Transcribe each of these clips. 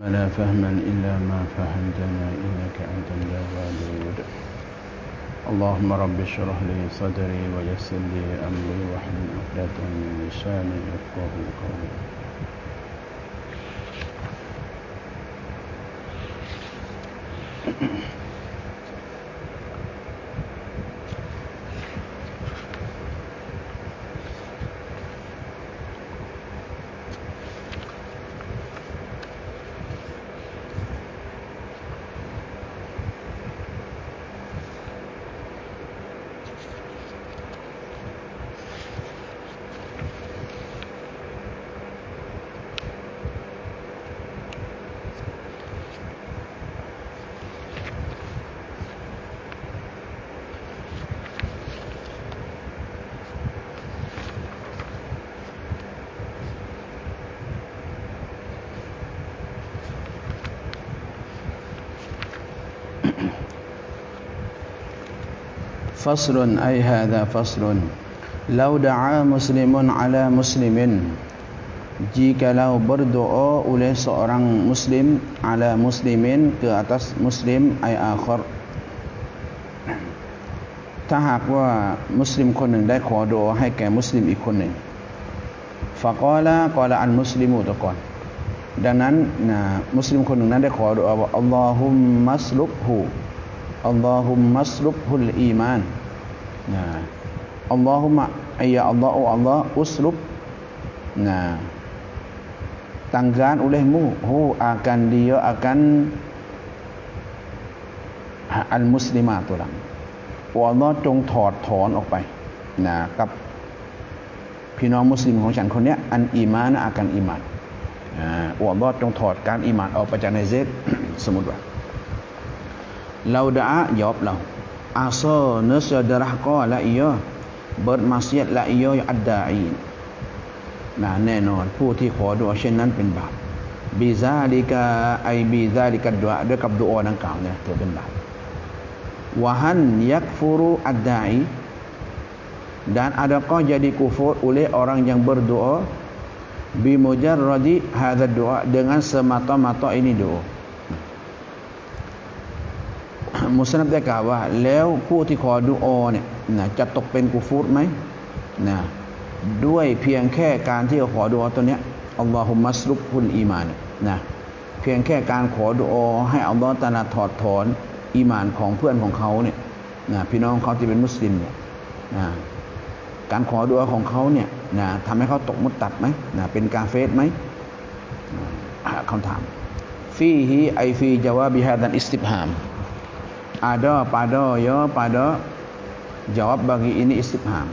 ولا فهما إلا ما فهمتنا إنك أنت الجواد اللهم رب اشرح لي صدري ويسر لي أمري واحلل عقدة من لساني يفقه قولي. فصل أي هذا فصل لو دعا مسلم على مسلم jikalau berdoa oleh seorang muslim ala muslimin ke atas muslim ay akhar ถ้าหากว่ามุสลิมคนหนึ่งได้ขอดุอาให้แก่มุสลิมอีกคนหนึ่งฟะกอละกอละอันมุสลิมูตะก่อนดังนั้นนะมุสลิมคนหนึ่งนั้นได้ขอดุอาว่าอัลลอฮุมมัสลุกฮู อัลลอฮุมมัสลุกฮุลอีมานนะอัลลอฮุมะอัยอัลลอฮุอัลลอฮ์อุสลุบนะ tanggan olehmu hu akan dia akan al muslimah ตัวหลังอัลลอฮ์จงถอดถอนออกไปนะกับพี่น้องมุสลิมของฉันคนนี้อันอีมานอาการอีมานอัลลอฮ์จงถอดการอีมานออกไปจากในเซตสมมติว่า เราด่ายอบเราอาซอเนื้อเสือดรห์ก็ละอียเบิดมาเสียละอียอัดดาอีนะแน่นอนผู้ที่ขอดุอาเช่นนั้นเป็นบาปบีซาลิกาไอบีซาลิกาดุอาด้วยกับดุอาดังกล่าวเนี่ยถือเป็นบาปวะฮันยักฟูรุอัดดาอี dan adakah jadi kufur oleh orang yang berdoa bimujarradi hadha doa dengan semata-mata ini doa มุสลิมได้กล่าวว่า แล้วผู้ที่ขอดุอเนี่ยนะจะตกเป็นกุฟูรไหมนะด้วยเพียงแค่การที่ขอดุอตัวเนี้ยอัลลอฮุมัสลุบุลอีมานนะเพียงแค่การขอดุอให้อัลลอฮฺตาลาถอดถอนอีมานของเพื่อนของเขาเนี่ยนะพี่น้องเขาที่เป็นมุสลิมเนี่ยนะการขอดุอของเขาเนี่ยนะทำให้เขาตกมุดตัดไหมนะเป็นกาเฟสไหมคำถามฟีฮีไอฟีจาวาบิฮาดันอิสติบฮาม ada pada ya pada jawab bagi ini istifham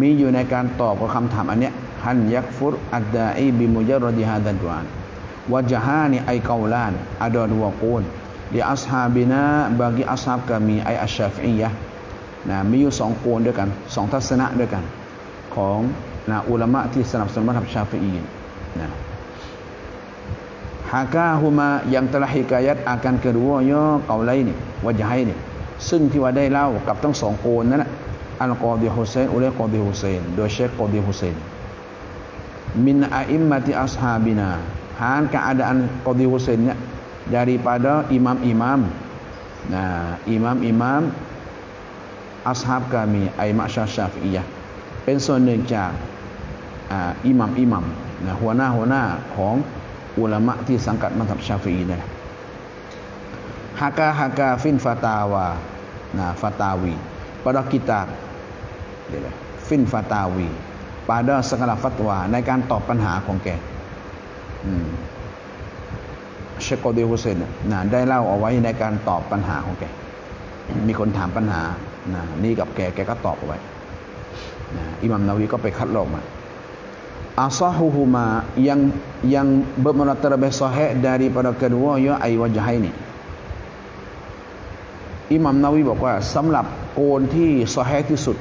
มีอยู่ในการตอบกับคำถามอันเนี้ยฮันยักฟุรอัดดาอีบิมุจารรดิฮาดันดุานวะจฮานีไอเกาลานอดอดวกูล di ashabina bagi ashab kami ay asyafi'iyah นะมีอยู่สองโกนด้วยกันสองทัศนะด้วยกัน ของนะอุลามะที่สนับสนุนมัธยมชาฟีอีนะ hakahuma yang telah hikayat akan keduanya qaulaini wajhaini ซึ่งที่ว่าได้เล่ากับทั้งสองโกนนั้นอัลกอดีฮุเซนอุเลกอดีฮุเซนโดยเชคกอดีฮุเซนมินอาอิมมติอัสฮาบินา Han keadaan Qadi Husain เนี่ย daripada imam-imam nah imam-imam ashab kami ไอมาชาชาฟียะเป็นส่วนหนึ่งจากอิหมัมอิหมัมนะหัวหน้าหัวหน้าของอุลามะที่สังกัดมัธยมชาฟีนี่แหละ ฮากาฮากาฟินฟาตาวานะฟาตาวี pada kitab ฟินฟาตาวี pada segala fatwa ในการตอบปัญหาของแกเชคโกเดีฮุเซนนะได้เล่าเอาไว้ในการตอบปัญหาของแก มีคนถามปัญหานะนี่กับแก แกก็ตอบเอาไว้นะอิหมัมนาวีก็ไปคัดลอกมา asahuhuma yang yang bermakna terlebih sahih daripada kedua ya ai wajah ini อิหมัมนาวีบอกว่าสำหรับโกนที่ซอฮที่สุด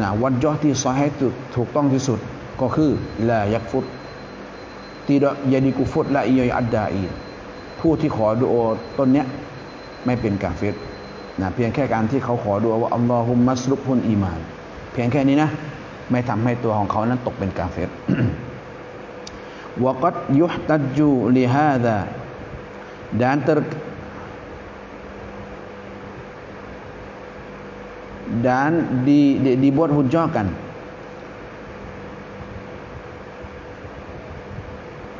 นะวัดยอที่ซอฮที่ถูกต้องที่สุดก็คือลายักฟุต tidak jadi kufur la iya adai ผู้ที่ขอดุอต้นเนี้ยไม่เป็นกาเฟรนะเพียงแค่การที่เขาขอดุอว่าอัลลอฮุมมัสลุกฮุนอีมานเพียงแค่นี้นะ ไม่ทำให้ตัวของเขานั้นตกเป็นกาเฟรวกัดยุฮตัจูลิฮาดา dan ter dan di, di, dibuat hujahkan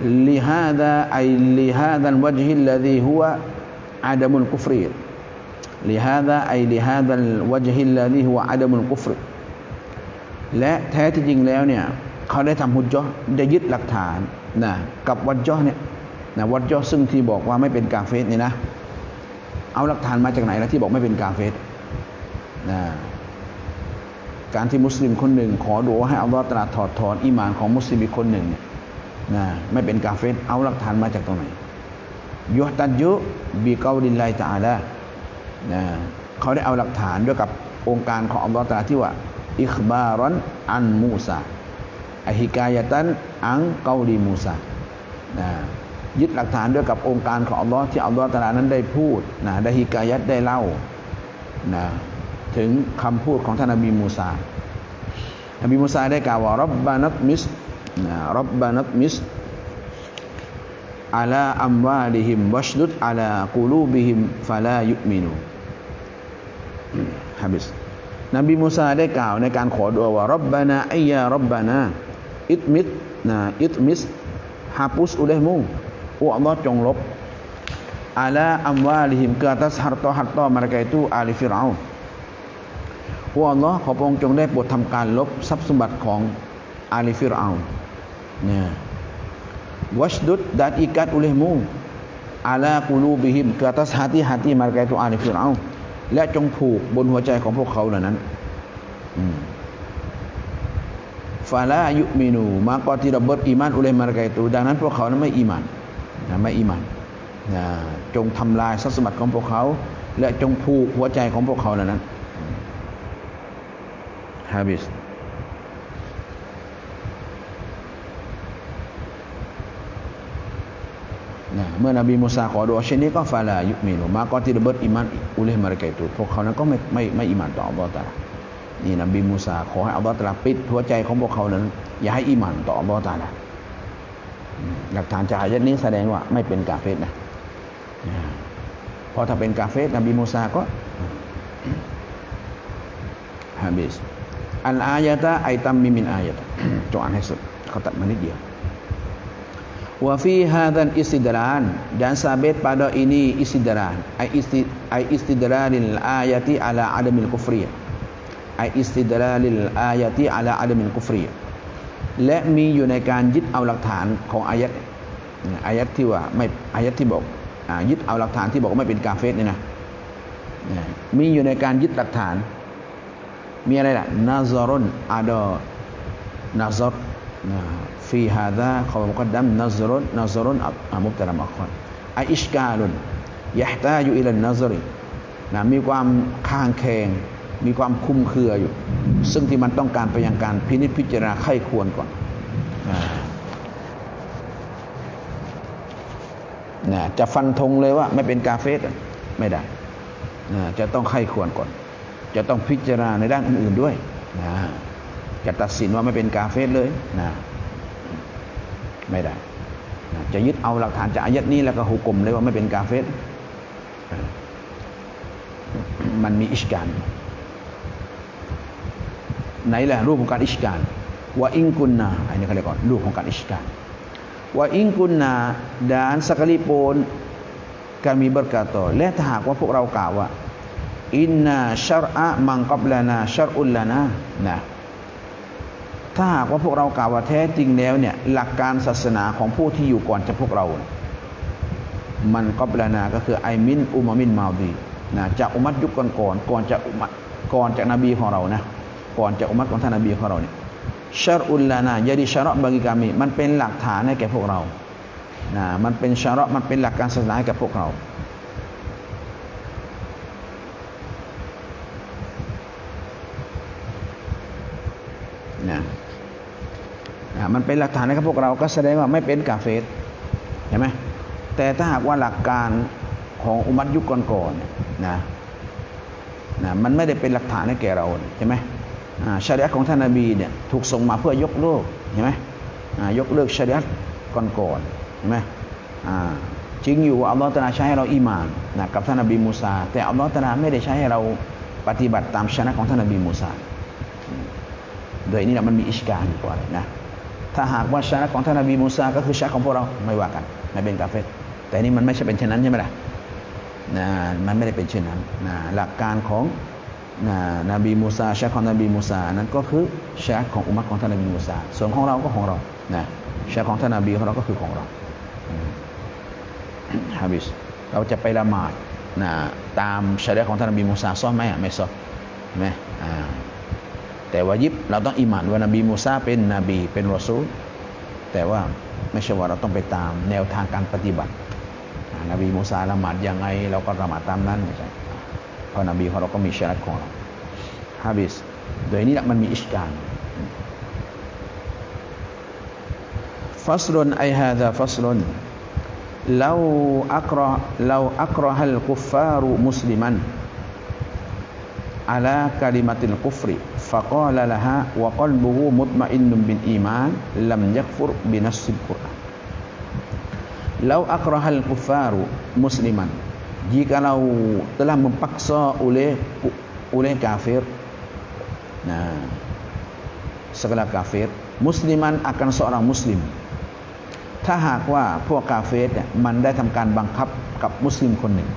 lihada ay lihada alwajhi alladhi huwa adamul kufri lihada ay lihada alwajhi alladhi huwa adamul kufri และแท้ที่จริงแล้วเนี่ยเขาได้ทำฮุจจอได้ยึดหลักฐานนะกับวัดจอเนี่ยนะวัดจอซึ่งที่บอกว่าไม่เป็นกาเฟสเนี่ยนะเอาหลักฐานมาจากไหนแล้วที่บอกไม่เป็นกาเฟส นะการที่มุสลิมคนหนึ่ง ขอดูให้อัลลอฮฺตรัสถอดถอนอิมานของมุสลิมอีกคนหนึ่งนะไม่เป็นกาเฟสเอาหลักฐานมาจากตรงไหนยุตัดยุบีเกาดินไลตาอาลานะเขาได้เอาหลักฐานด้วยกับองค์การของอัลลอฮฺตรัสที่ว่า อิคบารอนอันมูซาอฮิกายตันอังเกาดีมูซานะยึดหลักฐานด้วยกับองค์การของอัลลอฮ์ที่อัลลอฮ์ตรานั้นได้พูดนะได้ฮิกายัตได้เล่านะ ถึงคำพูดของท่านนบีมูซานบีมูซาได้กล่าวว่ารับบานัตมิสรับบานัตมิสอาลาอัมวาลิฮิมวัชดุดอาลากูลูบิฮิมฟาลายุมินูฮะบิสนบีมูซาได้กล่าวในการขอดุอาว่ารับบานาอัยารับบานาอิตมิดนะอิตมิสฮาปุสอุเลมูโอ้อัลลอฮ์จงลบอาลาอัมวาลิฮิม ke atas harta harta mereka itu ahli Fir'aun โอ้อัล ลอฮ์ขอพระองค์จงได้โปรดทำการลบทรัพย์สมบัติของอาลีฟิรเอาเนี่ยวัชดุด dan ikat olehmu ala qulubihim ke atas hati-hati mereka itu ahli Fir'aun และจงผูกบนหัวใจของพวกเขาเหล่านั้นฟาลายุมินูมากอที่ระเบิดอีมานอุเลมารกาตูดังนั้นพวกเขานั้นไม่อีมานนะไม่อีมานนะจงทำลายทรัพย์สมบัติของพวกเขา และจงผูกหัวใจของพวกเขาเหล่านั้น ฮาบิสนะเมื่อนบีมูซาขอดูเช่นนี้ก็ฟาลายุมินุมาก็ที่ระเบิดอิมานอุเลมาร์กาตูพวกเขานั้นก็ไม่ไม่ไม่อิมานต่ออัลลอฮฺตานี่นบีมูซาขอให้อัลลอฮฺตาปิดหัวใจของพวกเขานั้น อย่าให้อิมานต่ออัลลอฮฺตาหลักฐานจากอายัดนี้แสดงว่าไม่เป็นกาเฟสนะเพราะถ้าเป็นกาเฟสนบีมูซาก็ฮาบิส อันอายะตะไอตัมมิมินอายะตะจงอ่านให้สุดเขาตัดมานิดเดียว Wa fi hadzal istidran dan sabit pada ini istidran ai isti ai istidlalil ayati ala adamil kufri ai istidlalil ayati ala adamil kufri และมีอยู่ในการยึดเอาหลักฐานของอายัดอายัดที่ว่าไม่อายัดที่บอกยึดเอาหลักฐานที่บอกว่าไม่เป็นกาเฟสเนี่ยนะมีอยู่ในการยึดหลักฐาน มีอะไรล่ะนาซารอนอาดอนาซารนะฟีฮาดะขอมุกดัมนาซารอนนาซารอนอามุบตะลามอักคอนออิชกาลุนยะตาอยู่อิลันนาซรีนะมีความข้างแคงมีความคุ้มเคืออยู่ ซึ่งที่มันต้องการไปยังการพินิจพิจารณาไข้ควรก่อนนะจะฟันธงเลยว่าไม่เป็นกาเฟสไม่ได้นะจะต้องไข้ควรก่อน จะต้องพิจารณาในด้านอื่นๆด้วยนะจะตัดสินว่าไม่เป็นกาเฟสเลยนะไม่ได้นะจะยึดเอาหลักฐานจากอายัดนี้แล้วก็หุกลมเลยว่าไม่เป็นกาเฟสมันมีอิชการไหนแหละรูปของการอิชการว่าอิงกุนนาอันนี้เขาเรียกก่อนรูปของการอิชการว่าอิงกุนนา dan sekalipun kami berkata และถ้าหากว่าพวกเรากล่าวว่า อินนาชาระมังกับลานาชารอุลลานานะถ้าหากว่าพวกเรากล่าวว่าแท้จริงแล้วเนี่ยหลักการศาสนาของผู้ที่อยู่ก่อนจะพวกเรา มันก็ปลานาก็คือไอมินอุมามินมาดีนะจากอุมัตยุคก่อนก่อนก่อนจะอุมัตก่อนจากนบีของเรานะก่อนจากอุมัตของท่านนบีของเราเนี่ยชารุลลานาญาดิชาระบากิกามีมันเป็นหลักฐานให้แก่พวกเรานะมันเป็นชาระมันเป็นหลักการศาสนาให้แก่พวกเรา มันเป็นหลักฐานนะครับพวกเราก็แสดงว่าไม่เป็นกาเฟสเห็นไหมแต่ถ้าหากว่าหลักการของอุมัตยุคก่อนๆนะนะมันไม่ได้เป็นหลักฐานให้แก่เราใช่ไหมชาริอะของท่านนาบีเนี่ยถูกส่งมาเพื่อยกเลิกเห็นไหมยกเลิกชาริอะก่อนๆเห็นไหมจริงอยู่ว่าอัลลอฮฺตรัสใช้ให้เราอีมานนะกับท่านนบีมูซา แต่อัลลอฮฺตรัสไม่ได้ใช้ให้เราปฏิบัติตามชนะของท่านนบีมูซาโดยนี้นะมันมีอิชการอยู่ก่อนนะ ถ้าหากว่าชนะของท่านนบีมูซาก็คือชนะของพวกเราไม่ว่ากันไม่เป็นกาเฟตแต่นี่มันไม่ใช่เป็นเช่นนั้นใช่ไหมล่ะนะมันไม่ได้เป็นเช่นนั้นนะหลักการของนะนบีมูซาชาของนบีมูซานั้นก็คือชาของอุมัตของท่านนบีมูซาส่วนของเราก็ของเรานะชาของท่านนบีของเราก็คือของเราฮะบิสเราจะไปละหมาดนะตามชารีของท่านนบีมูซาซ้อมไหมอะไม่ซ้อมไหมอ่า แต่ว่ายิบเราต้องอิมานว่านบีมูซาเป็นนบีเป็นรอซูลแต่ว่าไม่ใช่ว่าเราต้องไปตามแนวทางการปฏิบัตินบีมูซาละหมาดยังไง เราก็ละหมาดตามนั้นไม่ใช่เพราะนบีของเราก็มีชาร์ตของเราฮะบิสโดยนี้แหละมันมีอิสการฟัสลุนไอฮาดาฟัสลุน لو أكره لو أكره الكفار مسلما ala kalimatil kufri. Faqala laha wa qalbuhu mutmainnun bil iman lam yakfur bi nasil quran. Law akrahal kufaru musliman jikalau telah mempaksa oleh oleh kafir nah segala kafir musliman akan seorang muslim. ถ้าหากว่าพวกกาเฟสเนี่ยมันได้ทำการบังคับกับมุสลิมคนหนึ่ง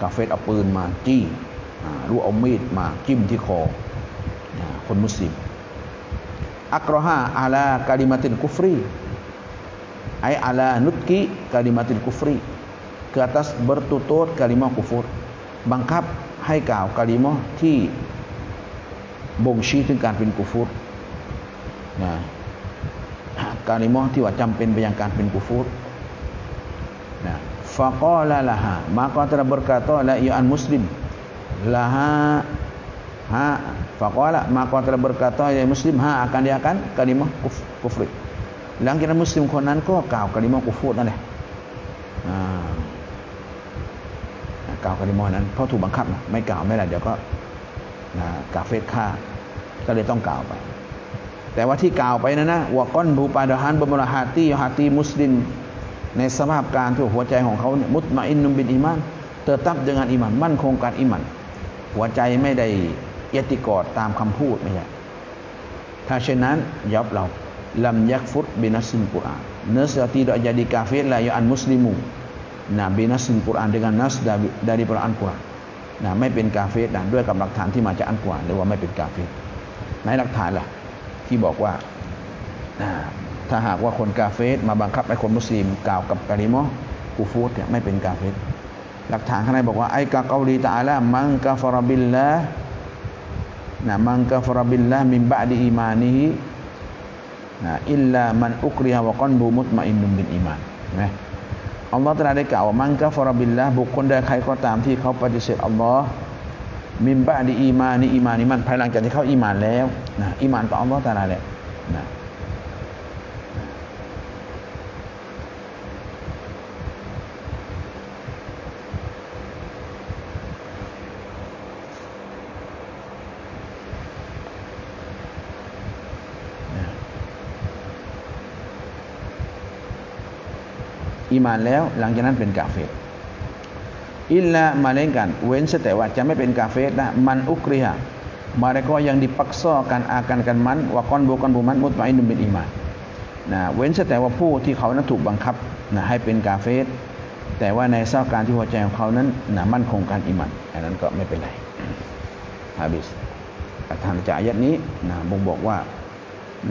กาเฟสเอาปืนมาจี้รู้เอามีดมาจิ้มที่คอคนมุสลิมอักรฮาอาลากาลิมาตินกุฟรีไออาลานุตกิกาลิมาตินกุฟรี ke atas bertutur kalimah kufur บังคับให้กล่าวกาลิมะที่บ่งชี้ถึงการเป็นกุฟุรนะการลิมอที่ว่าจำเป็นไปยังการเป็นกุฟูรนะ ฟะกอลาลาฮา maka telah berkata la ya muslim laha ha faqala maka telah berkata ya muslim ha akan dia akan kalimah kuf, kufri. หลังจากนั้นมุสลิมคนนั้นก็กล่าวกลิมอกุฟูรนั่นแหละกล่าวกลิมอนั้นเพราะถูกบังคับนะไม่กล่าวไม่ได้เดี๋ยวก็กาเฟตฆ่าก็เลยต้องกล่าวไป แต่ว่าที่กล่าวไปนั้นนะวะก้อนบูปาดฮันบมรหาตีฮาตีมุสลิม ในสภาพการที่หัวใจของเขาเนี่ยมุตมาอินนุบินอิมานเติบตับ dengan อิมันมั่นคงการอิมันหัวใจไม่ได้เอติกอดตามคำพูดไม่ใช่ถ้าเช่นนั้นยับเราลำยักฟุตบินัสินกุรอาน Nasa tidak jadi kafir lah ya an muslimu Nah binasin Quran dengan nas dari Quran Quran นะไม่เป็นกาเฟสนะด้วยกับหลักฐานที่มาจากอันกุรอานหรือว่าไม่เป็นกาเฟสไหนหลักฐานล่ะที่บอกว่า ถ้าหากว่าคนกาเฟสมาบังคับให้คนมุสลิมกล่าวกับกาลิมอกูฟูดเนี่ยไม่เป็นกาเฟสหลักฐานข้างในบอกว่าไอ้กาเกาลีตาละมังกาฟรบิลละนะมังกาฟรบิลละมินบะดีอีมานีนะอิลลามันอุกริฮะวะกอนบูมุตมาอินนุมบินอีมานนะอัลลอฮฺตรัสได้กล่าวว่ามังกาฟรบิลละบุคคลใดใครก็ตามที่เขาปฏิเสธอัลลอฮ์มิมบะดีอีมานีอีมานีมันภายหลังจากที่เขาอีมานแล้วนะอีมานต่ออัลลอฮ์ตาลาแหละนะ อีมานแล้ว หลังจากนั้นเป็นกาเฟรอิลละมาเลงกัน เว้นแต่ว่าจะไม่เป็นกาเฟสนะมันอุกริฮะ mereka yang dipaksakan akan kan man wa kon bukan buman mutmainun bil iman นะเว้นแต่ว่าผู้ที่เขานั้นถูกบังคับนะให้เป็นกาเฟสแต่ว่าในเศร้าการที่หัวใจของเขานั้นนะมั่นคงการอิมันอันนั้นก็ไม่เป็นไรฮาบิสทางจากอายัดนี้นะบ่งบอกว่า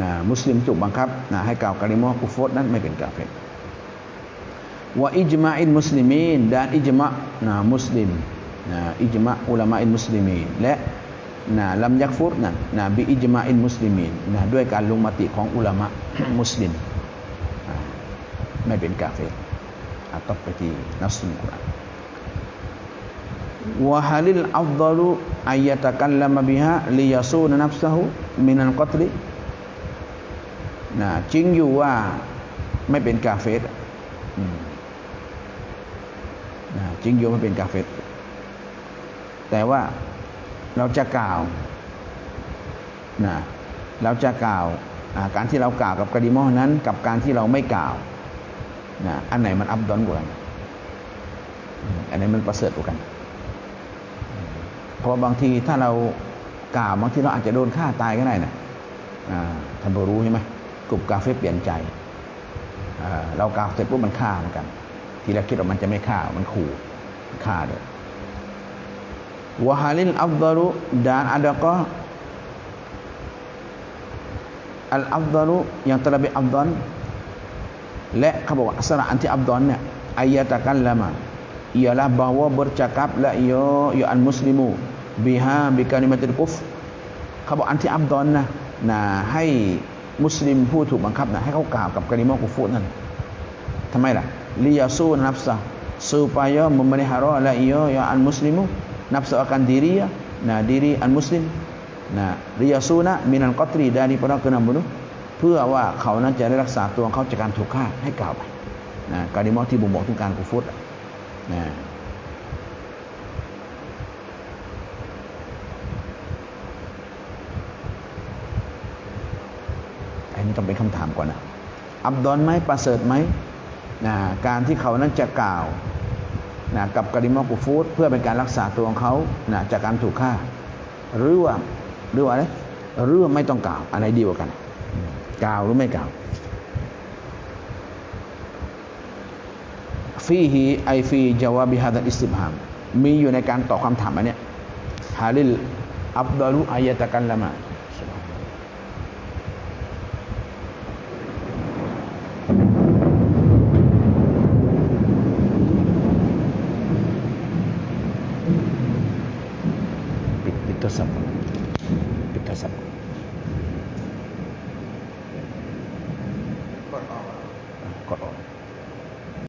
นะมุสลิมถูกบังคับนะให้กล่าวกาลิมอกุฟรนั้นไม่เป็นกาเฟส ว่าอิจมาอินมุสลิมีน dan ijma นะมุสลิมนะอิจมาอุลามะอินมุสลิมีนและนะลัมยักฟุรนะนะบิอิจมาอินมุสลิมีนนะด้วยการลงมติของอุลามะมุสลิมไม่เป็นกาเฟร atau ไปที่นัสลุกุรอานวะฮัลิลอัฟดัลุอัยตะกัลลัมบิฮะลิยาซูนนัฟซะฮุมินัลกัตลินะจริงอยู่ว่าไม่เป็นกาเฟรอืม จริงโยมมันเป็นกาเฟตแต่ว่าเราจะกล่าวนะเราจะกล่าวการที่เรากล่าวกับกะดิมอนั้น กับการที่เราไม่กล่าวนะอันไหนมันอับดอนกว่ากันอันไหนมันประเสริฐกว่ากันเพราะบางทีถ้าเรากล่าวบางทีเราอาจจะโดนฆ่าตายก็ได้นะอ่าท่านรู้ใช่ไหมกลุ่มกาเฟ่เปลี่ยนใจเรากล่าวเสร็จปุ๊บมันฆ่าเหมือนกัน ทีแรกคิดว่ามันจะไม่ฆ่ามันขู่ ฆ่าด้วยวะฮาลินอัฟดารุ dan adakah al afdalu yang terlebih afdal และเขาบอกว่าอักษระอันที่อับดอนเนี่ยอายะตะกันละมา ialah lah bahawa bercakap la ya ya al muslimu biha bi kalimatil kuf เขาบอกอันที่อับดอนนะนะให้มุสลิมผู้ถูกบังคับนะให้เขากล่าวกับกะลิมะกุฟูรนั่นทำไมล่ะลิยาซูนับซะ supaya memelihara la ya ya al muslimu nafsu akan diri ya nah diri al muslim nah liyasuna minal qatli daripada kena bunuh เพื่อว่าเขานั้นจะได้รักษาตัวเขาจากการถูกฆ่าให้กล่าวไปนะการดิมอที่บ่งบอกถึงการกุฟุตอะนะอันนี้ต้องเป็นคำถามก่อนนะอับดอนไหมประเสริฐไหม นะการที่เขานั้นจะกล่าวนะกับกะลิมอกุฟูตเพื่อเป็นการรักษาตัวของเขานะจากการถูกฆ่า หรือว่าหรือว่าอะไรหรือว่าไม่ต้องกล่าวอะไรดีกว่ากัน กล่าวหรือไม่กล่าวฟีฮีไอฟีจาวาบิฮาดัอิสติบฮามมีอยู่ในการตอบคำถามอันเนี้ยฮาลิลอับดัลุอายะตะกันละมา ปิ